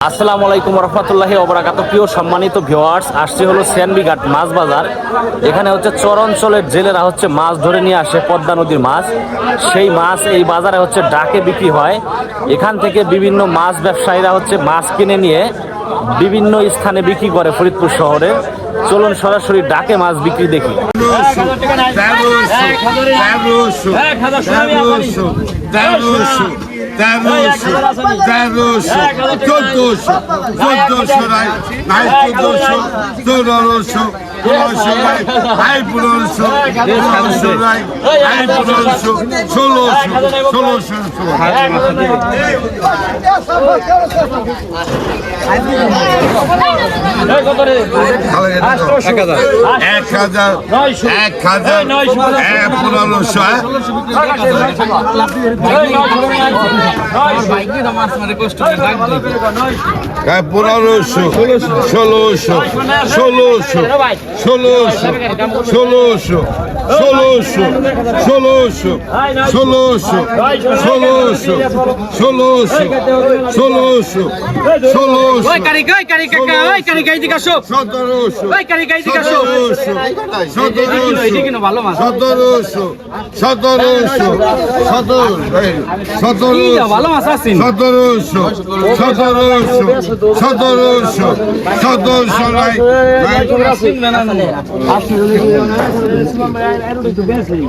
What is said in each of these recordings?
আসসালামু আলাইকুম রহমতুল্লাহি ওবরাকাত প্রিয় সম্মানিত ভিওয়ার্স আসছে হলো স্যানবিঘাট মাছ বাজার এখানে হচ্ছে চর অঞ্চলের জেলেরা হচ্ছে মাছ ধরে নিয়ে আসে পদ্মা নদীর মাছ সেই মাছ এই বাজারে হচ্ছে ডাকে বিক্রি হয় এখান থেকে বিভিন্ন মাছ ব্যবসায়ীরা হচ্ছে মাছ কিনে নিয়ে বিভিন্ন স্থানে বিক্রি করে ফরিদপুর শহরে চলুন সরাসরি ডাকে মাছ বিক্রি দেখি তেরোশো তেরোশো চোদ্দোশো চোদ্দোশো নাই নাই চোদ্দোশো চৌদ্দশো পনেরোশো নাই নাই পনেরোশো পনেরোশো নাই নাই পনেরোশো এক হাজার এক হাজার পনেরোশো হ্যাঁ পনেরোশো ষোলোশো ষোলোশো ষোলোশো ষোলোশো ষোলোশো ষোলোশো ষোলোশো ষোলোশো ষোলোশো ষোলোশো ষোলোশো ওই কারি ওই কারি কাকা ওই কারি গাই দিকা সব সতেরোশো ওই কারি গাই দিকা সব সতেরোশো এই কিনো ভালো মাছ সতেরোশো সতেরোশো সতেরো era o do Wesley.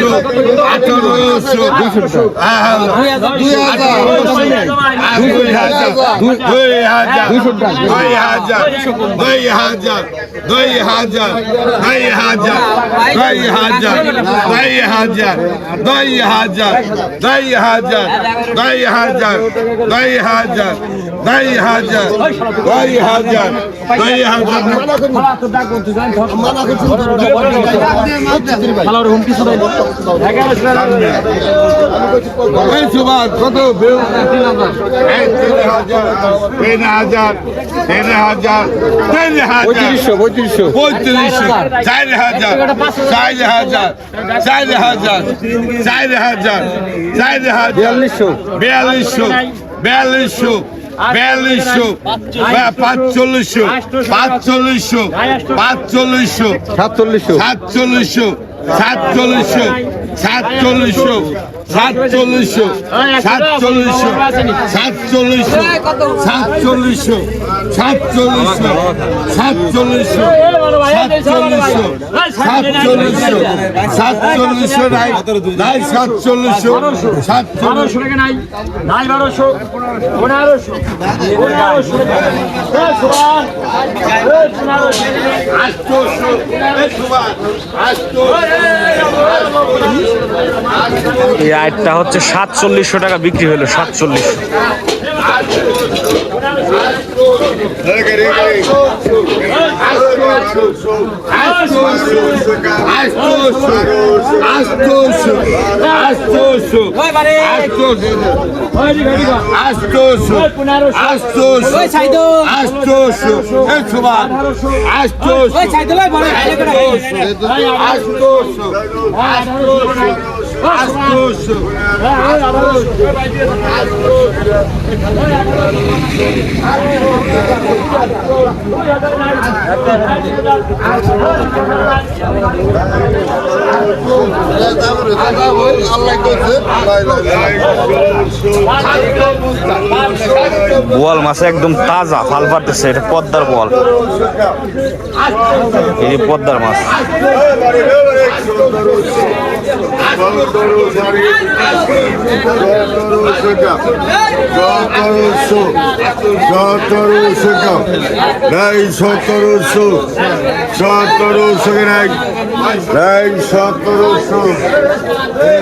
হুমকি শুধু কত তিন হাজার তিন হাজার তিন হাজার পঁয়ত্রিশশো পঁয়ত্রিশশো পঁয়ত্রিশশো সাতচল্লিশশো সাতচল্লিশশো। সাতচল্লিশশো সাতচল্লিশশো সাতচল্লিশশো সাতচল্লিশশো সাতচল্লিশশো সাতচল্লিশশো সাতচল্লিশশো সাতচল্লিশশো সাতচল্লিশশো নাই নাই সাতচল্লিশশো সাতচল্লিশশো নাই নাই বারোশো পনেরোশো পনেরোশো আটশোশো আটশো এই আটটা হচ্ছে সাতচল্লিশশো টাকা বিক্রি হলো সাতচল্লিশশো ওই বোয়াল মাছ একদম তাজা ফাল পারতেছে এটা পদ্মার বোয়াল। এই পদ্মার মাছ। সতেরোশো সতেরোশো নাই সতেরোশো সতেরোশো নাই নাই সতেরোশো এই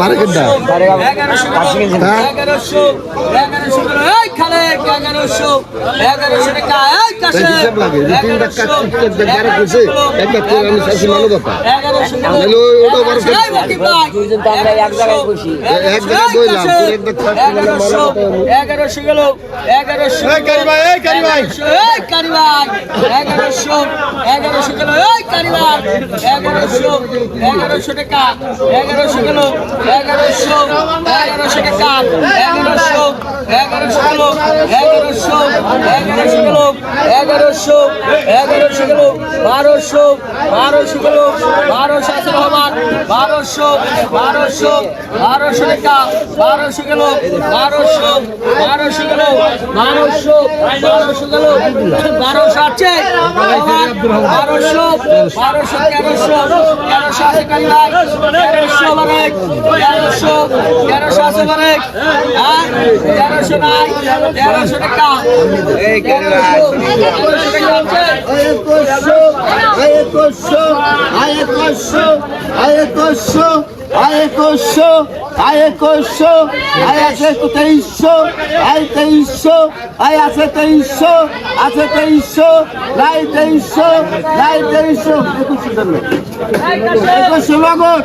মার্কেটটা এগারোশো এগারোশো গেলে এগারোশো এগারোশো এগারোশো গেল এগারোশো টাকা। এগারোশো গেল এগারোশো এগারোশো টাকা এগারোশো এগারোশো গেল এগারোশো এগারোশো গেল এগারোশো এগারোশো গেল বারোশো বারোশো গেল বারোশো আছে রহমান বারোশো বারোশো বারোশো টাকা বারোশো গেল বারোশো বারোশো গেল বারোশো বারোশো গেল বারোশো আছে? বারোশো বারোশো, তেরোশো তেরোশো আছে কালিয়ায় তেরোশো তেরোশো আছে হ্যাঁ তেরোশো নাই তেরোশো টাকা টাকা আছে একুশশো একুশশো একুশশো একুশশো একুশশো আছে তেইশশো এই তেইশশো এই আছে তেইশশো আছে তেইশশো নাই তেইশশো নাই তেইশশো একুশশো একুশশো নগদ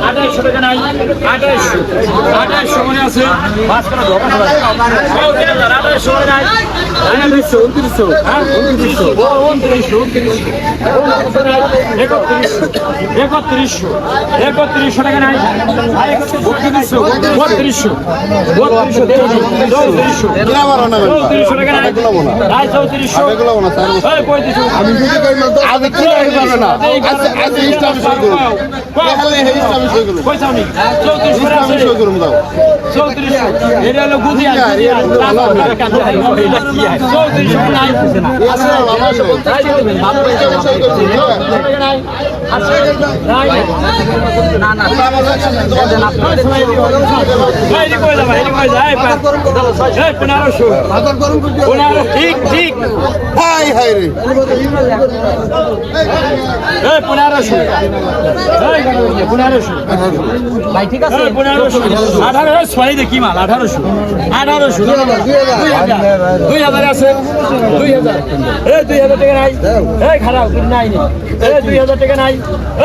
আঠাইশশো টাকা নাই আঠাইশশো মনে আছে আঠাইশশো মনে নাই আঠাইশশো উনত্রিশশো হ্যাঁ উনত্রিশশো উনত্রিশশো উনত্রিশশো একত্রিশশো একত্রিশশো একত্রিশশো টাকা নাই বত্রিশশো বত্রিশশো বত্রিশশো চৌত্রিশশো চৌত্রিশশো টাকা নাই চৌত্রিশশো এই পঁয়ত্রিশশো আমি যদি কই মাত্র আমি কি পারবে না। আজকে আজকে ইসলাম শুরু করুন। তাহলে হে ইসলাম শুরু করুন। কই নেই। চৌত্রিশ করে আমি শুরু করুন দাও। চৌত্রিশ এটা হলো গুদিয়া গুদিয়া চৌত্রিশ নাই। আছে আমার সই করুন না না এই কই যাবা এই কই যা এই এই পনেরোশো পনেরো ঠিক ঠিক হাই হাই রে পনেরোশো পনেরোশো ভাই ঠিক আছে পনেরোশো আঠারোশো দুই হাজার দুই হাজার আছে দুই হাজার এই, দুই হাজার টাকা নাই। এই, খারাপ, নাই এই, দুই হাজার টাকা নাই।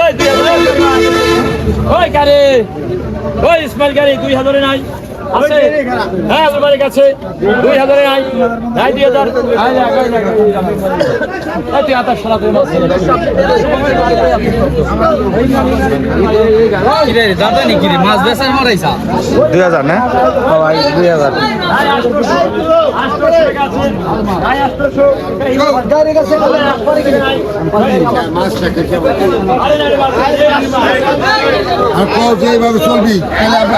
এই দুই হাজার। ওই গাড়ি ওই ইসমাইল গাড়ি দুই হাজারে নাই আছে? হ্যাঁ আলমারি কাছে দুই হাজারে নাই নাই দুই তুই আতার সারা তুই মাছ দাদা বেচার মারাইছা দুই হাজার না? দুই হাজার। আর কত এইভাবে চলবি তাহলে আমরা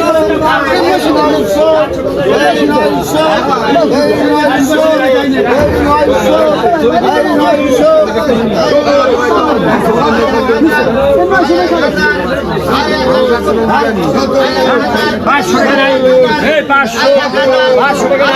পাঁচশো টাকা পাঁচশো পাঁচশো টাকা